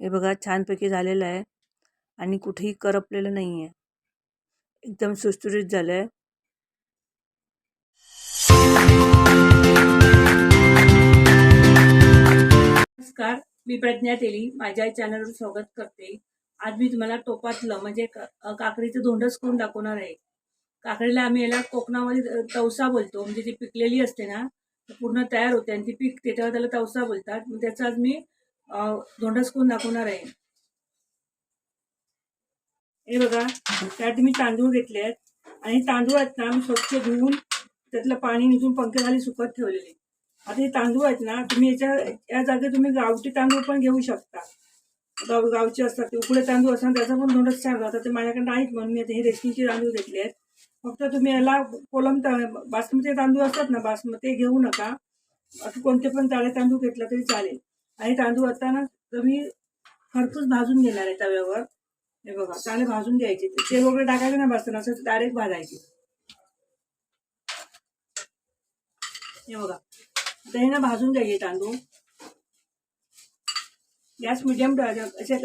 हे बघा छानपैकी झालेलं आहे आणि कुठेही करपलेलं नाही आहे एकदम सुटसुटीत झालं आहे नमस्कार मी प्रज्ञा तेली. माझ्या चॅनलवर स्वागत करते. आज मी तुम्हाला टोपातलं म्हणजे काकडीचं धोंडच करून दाखवणार आहे. काकडीला आम्ही याला कोकणामध्ये तवसा बोलतो. म्हणजे ती पिकलेली असते ना ती पूर्ण तयार होते आणि ती पिकते तेव्हा त्याला तवसा बोलतात. मग त्याचा आज मी धोंडसकून दाखवणार आहे? हे बघा त्यात मी तांदूळ घेतले आहेत आणि तांदूळ आहेत ना मी स्वच्छ धुवून त्यातलं पाणी निघून पंख्याखाली सुकत ठेवलेले. आता हे तांदूळ आहेत ना तुम्ही याच्या या जागी तुम्ही गावठी तांदूळ पण घेऊ शकता. गाव गावचे असतात ते उकडे तांदूळ असतात त्याचा पण धोंडच छान राहतात ते माझ्याकडे नाहीत म्हणून मी आता हे रेशमीचे तांदूळ घेतले आहेत फक्त तुम्ही याला कोलम ता- बासमती तांदूळ असतात ना बासमती घेऊ नका. असं कोणते पण ताळे तांदूळ घेतला तरी चालेल. आणि तांदूळ आता ना तुम्ही खरपूस भाजून घेणार आहे तव्यावर. हे बघा चांगले भाजून घ्यायचे. ते वगैरे टाकायचं ना बसताना असं डायरेक्ट भाजायचे. हे बघा आता हे ना भाजून घ्यायचे तांदूळ. गॅस मिडियम असे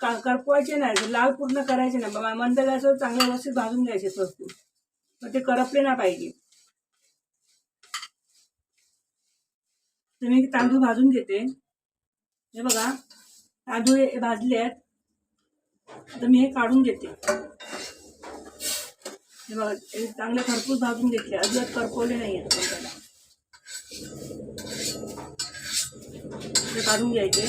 का- करपवायचे नाही लाल पूर्ण करायचे ना मंद गॅसवर चांगलं व्यवस्थित भाजून घ्यायचे भरपूर मग ते करपले ना पाहिजे. तर मी तांदूळ भाजून घेते. हे बघा तांदूळ हे भाजले आहेत. आता मी हे काढून घेते. हे बघा हे चांगले खरपूस भाजून घेतले. अजिबात करपवले नाही आहेत ते काढून घ्यायचे.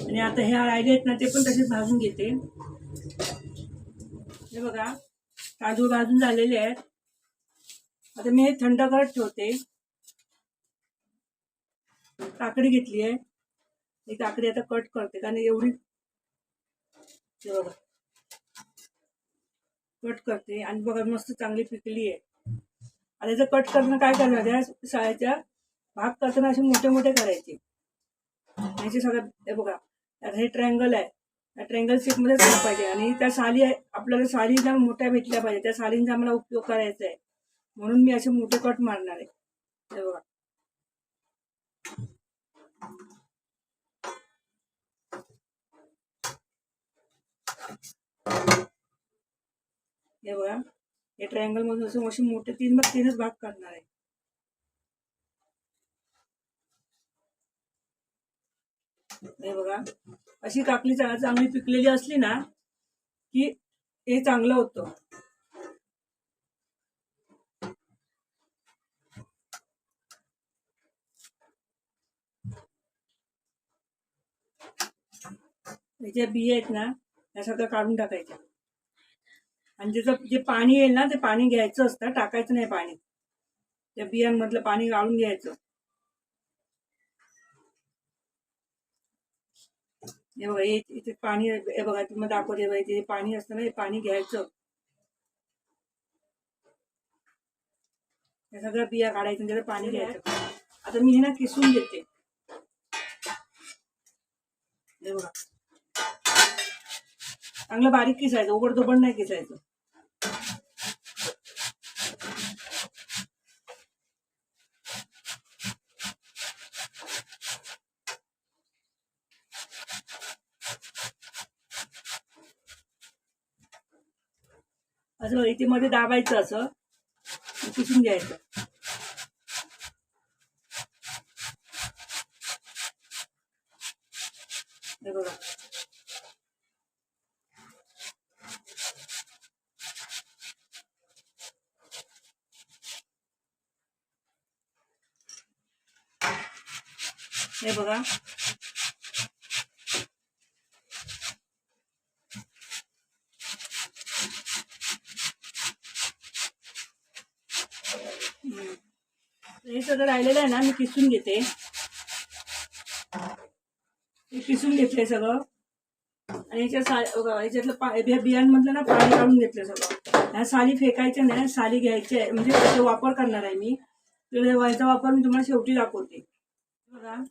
आणि आता हे राहिले आहेत ना ते पण तसेच भाजून घेते. हे बघा तांदूळ भाजून झालेले आहेत. आता मी हे थंड करत ठेवते. काकडी घेतली आहे. ही काकडी आता कट करते कारण एवढी बघा. कट करते आणि बघा मस्त चांगली पिकली आहे. आता याचं कट करणं काय करणार? या शाळेच्या भाग करताना असे मोठे मोठे करायचे. याचे सगळं हे बघा आता हे ट्रँगल आहे. त्या ट्रँगल शेपमध्ये पाहिजे. आणि त्या साली आहे आपल्याला साली ना मोठ्या भेटल्या पाहिजे त्या सालींचा आम्हाला उपयोग करायचा आहे. म्हणून मी असे मोठे कट मारणार आहे. बघा. हे बघा हे ट्रायंगल मधून असं असे मोठे तीन मग तीनच भाग काढणार आहे. हे बघा अशी काकली चांगली पिकलेली असली ना की हे चांगलं होतं. ज्या बिया आहेत ना त्या सगळं काढून टाकायच्या आणि त्याचं जे पाणी येईल ना ते पाणी घ्यायचं असतं टाकायचं नाही पाणी. त्या बियांमधलं पाणी गाळून घ्यायचं. हे बघा इथे पाणी हे बघा तुम्हाला दाखवते बघा इथे पाणी असतं ना हे पाणी घ्यायचं. त्या सगळ्या बिया काढायचं त्याचं पाणी घ्यायचं. आता मी हे ना किसून घेते. हे बघा. चांगलं बारीक किसायचं उघड पण नाही किसायचं असं इथे मध्ये दाबायचं असं किसून घ्यायचं. हे बघा. हे बघा. हे सगळं राहिलेलं आहे ना मी किसून घेते. किसून घेतलंय सगळं. आणि याच्या सा याच्यातलं पा बियांमधलं ना पाणी काढून घेतलं सगळं. ह्या साली फेकायच्या नाही साली घ्यायच्या आहे. म्हणजे त्याचा वापर करणार आहे मी. तर याचा वापर मी तुम्हाला शेवटी दाखवते. बघा.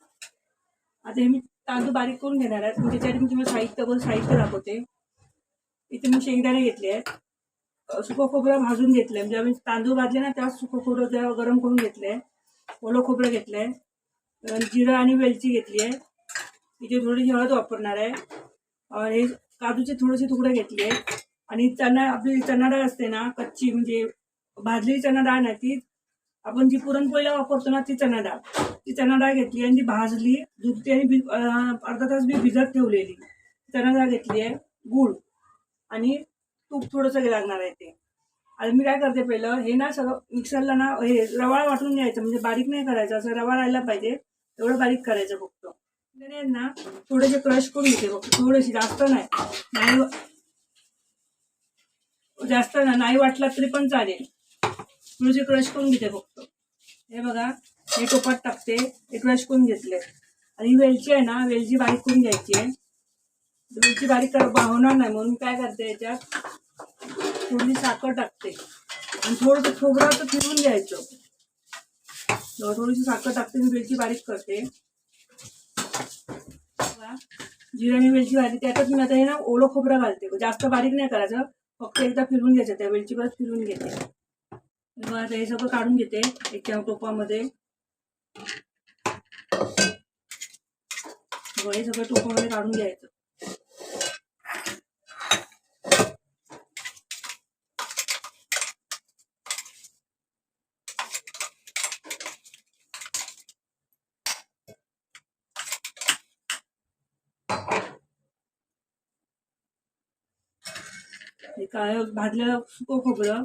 आता हे मी तांदूळ बारीक करून घेणार आहे पण म्हणजे त्याच्यासाठी मी तुम्हाला साहित्य बघ साहित्य दाखवते. इथे मी शेंगदाणे घेतले आहेत. सुकं खोबरं भाजून घेतलं म्हणजे आम्ही तांदूळ भाजले ना त्यात सुकं खोबरं तेव्हा गरम करून घेतलं आहे ओलं खोबरं घेतलं आहे जिरं आणि वेलची घेतली आहे. इथे थोडीशी हळद वापरणार आहे. हे काजूचे थोडेसे तुकडे घेतले आणि चणा आपली चणा डाळ असते ना कच्ची म्हणजे भाजलेली चणा डाळ नाही ती आपण जी पुरणपोळीला वापरतो ना ती चणा डाळ. ती चणा डाळ घेतली आणि ती भाजली धुतली आणि अर्धा तास मी भिजत ठेवलेली. चणा डाळ घेतली आहे गूळ आणि तूप थोडंसं लागणार आहे ते. आणि मी काय करते पहिलं हे ना सगळं मिक्सरला ना हे रवाळ वाटून घ्यायचं म्हणजे बारीक नाही करायचं असं रवाळ राहायला पाहिजे एवढं बारीक करायचं फक्त. ना थोडेसे क्रश करून घेते फक्त थोडेसे जास्त नाही. नाही जास्त ना नाही वाटला तरी पण चालेल. थोडेसे क्रश करून घेते फक्त. हे बघा हे टोपात टाकते हे क्रश करून घेतले आणि ही वेलची आहे ना वेलची बारीक करून घ्यायची आहे. वेलची बारीक कर होणार नाही म्हणून काय करते याच्यात थोडी साखर टाकते. आणि थोडंसं खोबरं असं फिरवून घ्यायचं. थोडीशी साखर टाकते मी वेलची बारीक करते. जिरा आणि वेलची बारीक त्यातच मी आता हे ना ओलं खोबरं घालते. जास्त बारीक नाही करायचं फक्त एकदा फिरवून घ्यायचं त्या वेलची परत फिरवून घेते. मग आता हे सगळं काढून घेते एका टोपामध्ये. हे सगळं टोपामध्ये काढून घ्यायचं. काय भाजलेलं सुकं खोबरं.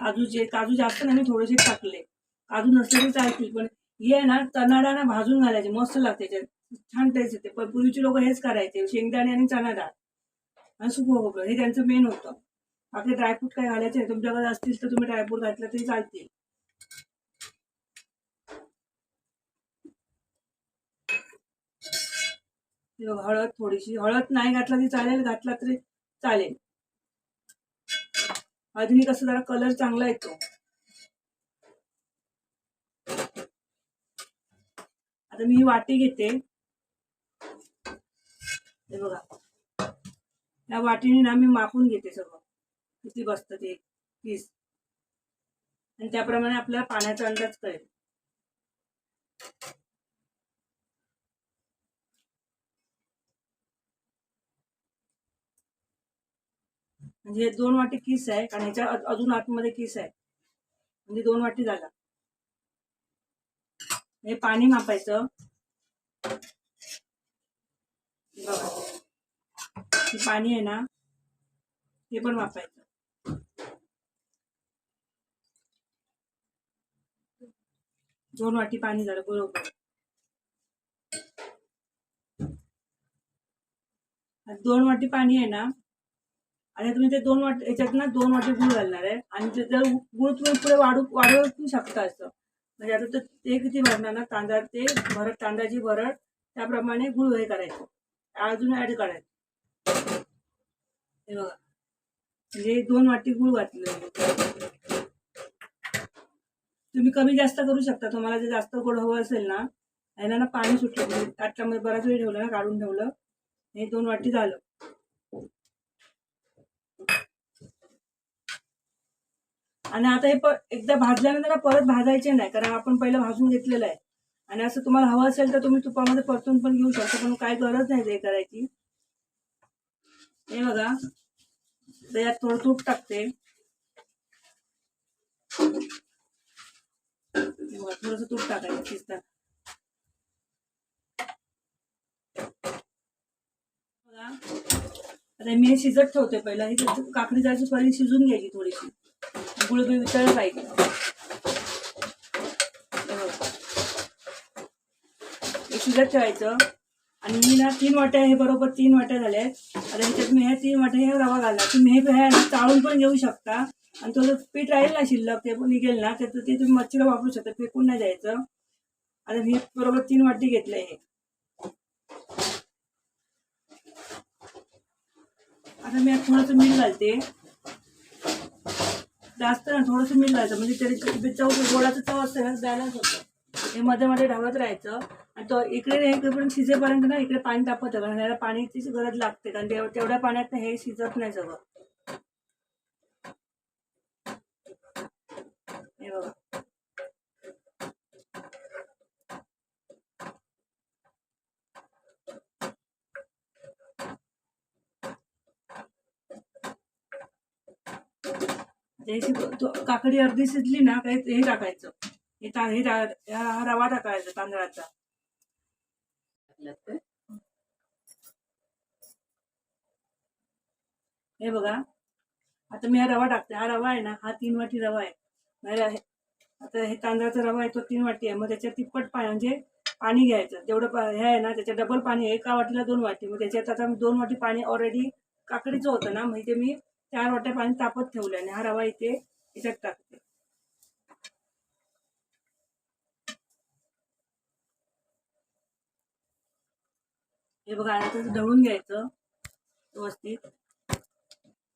काजूचे काजू जास्त नाही मी थोडेसे टाकले. काजू नसले तरी चालतील पण हे ना चणाडा ना भाजून घालायचे मस्त लागते त्याच्यात छान टेस्ट येते. पण पूर्वीचे लोक हेच करायचे शेंगदाणे आणि चणा डाळ आणि सुकं खोबरं हे त्यांचं मेन होतं. बाकी ड्रायफ्रूट काय घालायचे नाही. तुमच्याकडे असतील तर तुम्ही ड्रायफ्रूट घातलं तरी चालतील. हळद थोडीशी हळद नाही घातला तरी चालेल घातला तरी चालेल. हळदीने कसं जरा कलर चांगला येतो. आता मी ही वाटी घेते. हे बघा. या वाटीने ना मी मापून घेते सगळं. किती बसतं ते. पीस आणि त्याप्रमाणे आपल्याला पाण्याचा अंदाज कळेल. म्हणजे हे दोन वाटी किस आहे कारण ह्याच्या अजून आतमध्ये किस आहे. म्हणजे दोन वाटी जागा. हे पाणी मापायचं. बघा. हे पाणी आहे ना हे पण मापायचं. दोन वाटी पाणी झालं बरोबर. दोन वाटी पाणी आहे ना आणि तुम्ही ते दोन वाट याच्यात ना दोन वाटे गुळ घालणार आहे. आणि ते जर गुळ तुम्ही पुढे वाढू वाढवू पण शकता असं. म्हणजे आता तर ते किती भरणार ना? तांदळात ते भरत तांदळाची भरट त्याप्रमाणे गुळ हे करायचं. अजून ॲड करायचं. हे बघा. म्हणजे दोन वाटी गुळ घातलं. तुम्ही कमी जास्त करू शकता. तुम्हाला जर जास्त गोड हवं असेल ना याला ना पाणी सुटलं. म्हणजे ताटल्यामध्ये बराच वेळ ठेवलं ना काढून ठेवलं. हे दोन वाटी झालं. आणि आता हे प एकदा भाजल्यानंतर परत भाजायचे नाही कारण आपण पहिलं भाजून घेतलेलं आहे. आणि असं तुम्हाला हवं असेल तर तुम्ही तुपामध्ये परतून पण घेऊ शकता पण काय गरज नाही ते करायची. हे बघा त्याच्यात थोडं तूप टाकते. थोडस बघा, तूप टाकायचं शिजतात बघा आता मी हे शिजत ठेवते पहिला ही काकडी जायची पहिली शिजून घ्यायची थोडीशी. गुळ बी वितळलं पाहिजे. हे बघा. शिजत ठेवायचं. आणि मी ना तीन वाट्या हे बरोबर तीन वाट्या झाल्या आहेत. आता ह्याच्यात मी ह्या तीन वाट्या हे रवा घालला तुम्ही हे ह्या चाळून पण घेऊ शकता. आणि तो जो पीठ राहील ना शिल्लक ते पण निघेल ना. त्याचं ते तुम्ही मच्छीला वापरू शकता फेकून नाही जायचं आता मी बरोबर तीन वाटी घेतलंय हे. आता मी थोडंसं मीठ घालते. जास्त ना थोडंसं मीठ घालायचं. म्हणजे तरी चव गोडाचं चव असतं ना बॅलन्स होतं. हे मध्ये मध्ये ढवळत राहायचं. आणि तो इकडे हे इकडे शिजेपर्यंत ना इकडे पाणी तापत कारण त्याला पाण्याची गरज लागते. कारण तेवढ्या पाण्यात हे शिजत नाही सगळं हे बघा म्हणजे आता काकडी अर्धी शिजली ना काही हे टाकायचं. हे ता- हे हा रवा टाकायचा तांदळाचा. हे बघा. आता मी हा रवा टाकते. हा रवा आहे ना हा तीन वाटी रवा आहे. आता हे तांदळाचा रवा आहे तो तीन वाटी आहे. मग त्याच्यात तिप्पट पाणी म्हणजे पाणी घ्यायचं. जेवढं पा- हे आहे ना त्याच्यात डबल पाणी आहे. एका वाटीला दोन वाटी. मग त्याच्यात आता दोन वाटी पाणी ऑलरेडी काकडीचं होतं ना मग इथे मी चार वाट्या पाणी तापत ठेवलं आणि हा रवा इथे याच्यात टाकते. हे बघा आता ते दळून घ्यायचं व्यवस्थित.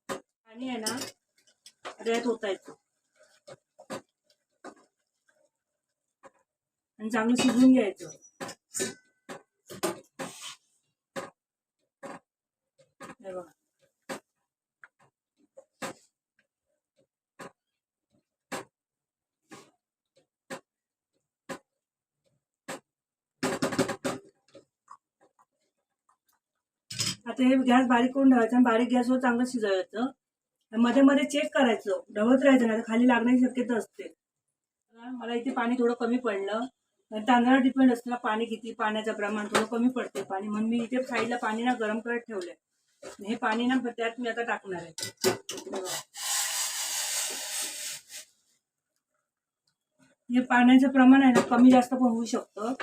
पाणी आहे ना रेत यात ओतायचं आणि चांगलं शिजवून घ्यायचं. हे बघा. आता हे गॅस बारीक करून ठेवायचं आणि बारीक गॅसवर चांगलं शिजवायचं. मध्ये मध्ये चेक करायचं. ढवळत राहायचं नाही तर खाली लागण्याची शक्यता असते. मला इथे पाणी थोडं कमी पडलं. तांदळावर डिपेंड असतं ना पाणी किती पाण्याचं प्रमाण थोडं कमी पडते पाणी. म्हणून मी इथे साईडला पाणी ना गरम करत ठेवलंय. हे पाणी ना त्यात मी आता टाकणार आहे. हे पाण्याचं प्रमाण आहे ना कमी जास्त पण होऊ शकतं.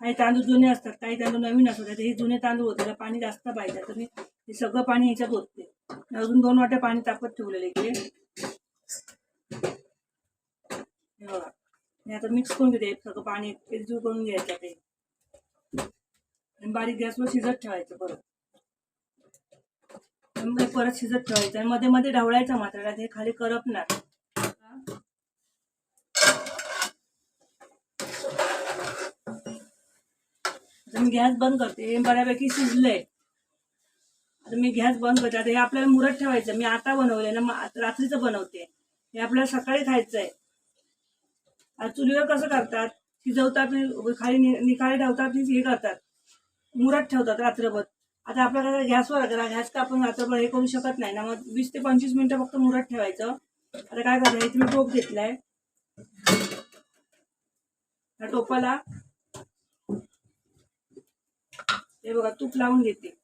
काही तांदूळ जुने असतात काही तांदूळ नवीन असतात हे जुने तांदूळ होते त्याला पाणी जास्त पाहिजे. तर मी हे सगळं पाणी ह्याच्यात होते अजून दोन वाट्या पाणी तापत ठेवलेलं इकडे. हे बघा. मी आता मिक्स करून घेते सगळं पाणी एकजीव करून घ्यायचं ते आणि बारीक गॅसवर शिजत ठेवायचं परत. परत शिजत ठेवायचं. आणि मध्ये मध्ये ढवळायचं मात्र हे खाली करपणार. आता मी गॅस बंद करते हे बऱ्यापैकी शिजलंय. आता मी गॅस बंद करते आता हे आपल्याला मुरत ठेवायचं मी आता बनवलंय ना मग रात्रीचं बनवते. हे आपल्याला सकाळी खायचं आहे आता चुलीवर कसं करतात? शिजवतात खाली नि- ठेवतात हे करतात. मुरत ठेवतात रात्रभर. आता आपल्याला गॅसवर गॅस का आपण रात्रभर हे करू शकत नाही ना मग वीस ते पंचवीस मिनिटं फक्त मुरत ठेवायचं. आता काय करायचं मी टोप घेतलाय. त्या टोपाला हे बघा तूप लावून घेते.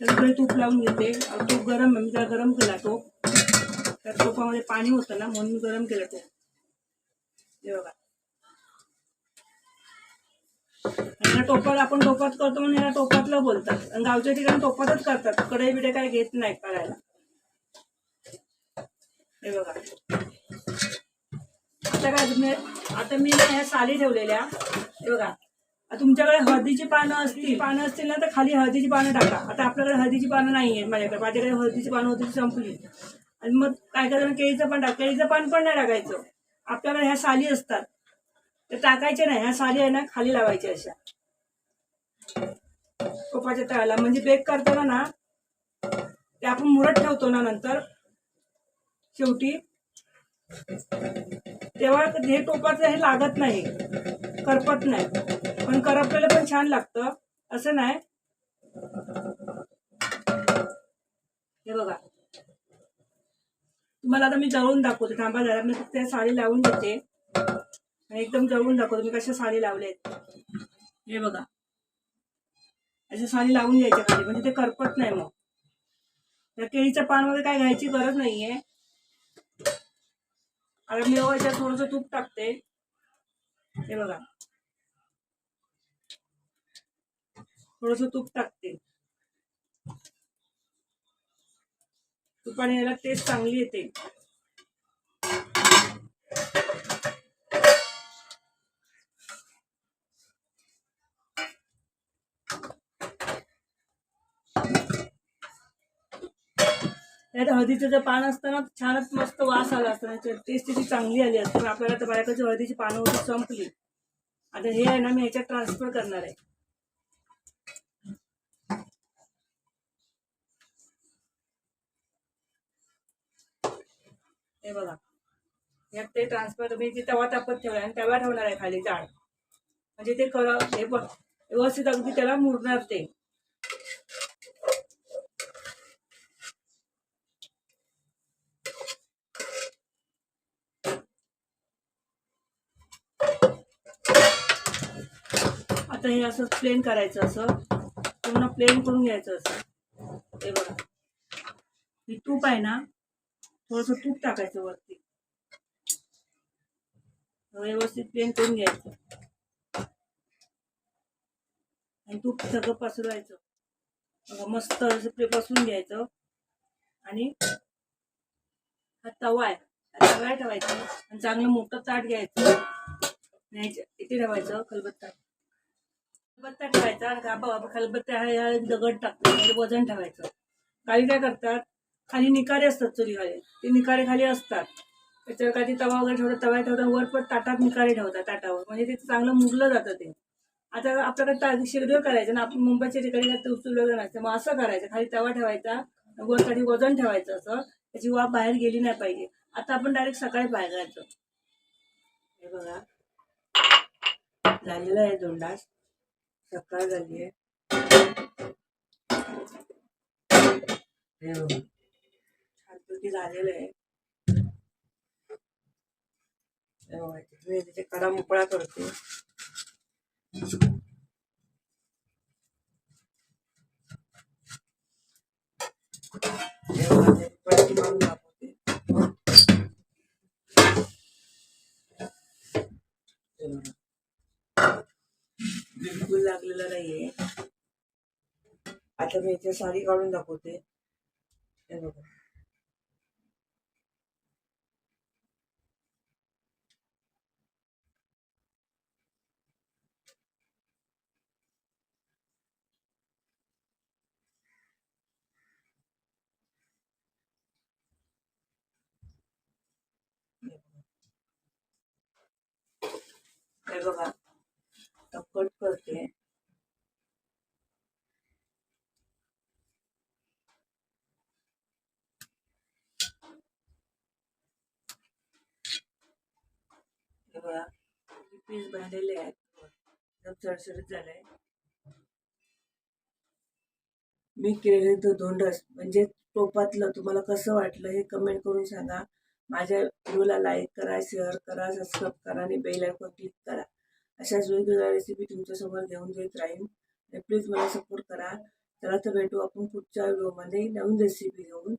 सगळीकडे तूप लावून घेते. तूप गरम आहे मी गरम केला तो. त्या टोपामध्ये पाणी होतं ना म्हणून गरम केलं तो. हे बघा. आणि टोपाला आपण टोपात करतो म्हणून याला टोपातलं बोलतात. आणि गावच्या ठिकाणी टोपातच करतात. कडे बिडे काय घेत नाही करायला. हे बघा. आता काय तुम्ही आता मी ना ह्या साली ठेवलेल्या हे बघा. आता तुमच्याकडे हळदीची पानं असतील पानं असतील ना तर खाली हळदीची पानं टाका. आता आपल्याकडे हळदीची पानं नाही आहेत माझ्याकडे. माझ्याकडे हळदीची पानं होती संपली. आणि मग काय करायचं केळीचं पान टाक. केळीचं पान पण नाही टाकायचं. आपल्याकडे ह्या साली असतात. ते टाकायच्या नाही. ह्या साली आहे ना खाली लावायच्या अशा. कोपाच्या तळाला. म्हणजे बेक करताना ना ते आपण मुरत ठेवतो ना नंतर शेवटी तेव्हा हे टोपाचं हे लागत नाही. करपत नाही. पण करपलेलं पण छान लागतं. असं नाही. हे बघा. तुम्हाला आता मी जळून दाखवते. थांबा जरा. मी फक्त साडी लावून घेते. आणि एकदम जळून दाखवते. मी कशा साडी लावल्यात हे बघा. अशा साडी लावून घ्यायच्या खाली. म्हणजे ते करपत नाही मग. त्या केळीच्या पान वगैरे काय घ्यायची गरज नाहीये. आता मी याच्यात थोडंसं तूप टाकते. हे बघा. थोडंसं तूप टाकते. तुपाने याला टेस्ट चांगली येते. त्यात हळदीचं जे पान असतं ना छानच मस्त वास आला असतं टेस्ट त्याची चांगली आली असते पण आपल्याला तर बायकाची हळदीची पानं होती संपली. आता हे आहे ना मी ह्याच्यात ट्रान्सफर करणार आहे. हे बघा. यात ते ट्रान्सफर मी ते तवा तापत ठेवलं आणि तवा ठेवणार आहे खाली जाड. म्हणजे ते कर हे बघ व्यवस्थित अगदी त्याला मुरणार ते. आता हे असं प्लेन करायचं असं. पूर्ण प्लेन करून घ्यायचं असं. हे बघा. ही तूप आहे ना थोडंसं तूप टाकायचं वरती. व्यवस्थित प्लेन करून घ्यायचं. आणि तूप सगळं पसरवायचं बघा मस्त असं पसरून घ्यायचं. आणि हा तवा आहे. तव्या ठेवायचं ठेवायचा. आणि चांगलं मोठं ताट घ्यायचं. नाही इथे ठेवायचं खलबत्ता. खलबत्ता ठेवायचा आणि का बाबा हा या दगड टाकतो वजन ठेवायचं. काही काय करतात खाली निकारे असतात चुलीखाली. ते निकारे खाली असतात. त्याच्यावर काही तवा वगैरे ठेवतात तवा ठेवतात वर पण ताटात निकारे ठेवतात ताटावर. म्हणजे ते चांगलं मुरलं जातं ते. आता आपल्याकडे ता करायचं ना आपण मुंबईच्या ठिकाणी काय उचल वगैरे नसतं मग असं करायचं खाली तवा ठेवायचा वर खाली वजन ठेवायचं असं त्याची वाफ बाहेर गेली नाही पाहिजे. आता आपण डायरेक्ट सकाळी बाहेर जायचं. हे बघा. झालेलं आहे दोंडास सकाळ झाली आहे? हे बघा. छानपैकी झालेलं आहे. मी त्याचे कडा मोकळा करते. दाखवते. बिलकुल लागलेला नाहीये. आता मी इथे साडी काढून दाखवते. हे बघा. हे बघा. कट करते. हे बघा पीस बनलेले आहेत. एकदम झालंय. मी केलेले तो धोंडस म्हणजे टोपातलं तुम्हाला कसं वाटलं हे कमेंट करून सांगा. माझ्या व्हिडिओला लाईक करा शेअर करा सबस्क्राईब करा आणि बेल आयकॉन क्लिक करा. अशाच वेगवेगळ्या रेसिपी तुमच्यासमोर घेऊन देत राहीन. प्लीज मला सपोर्ट करा. चला तर भेटू आपण पुढच्या व्हिडिओमध्ये नवीन रेसिपी घेऊन.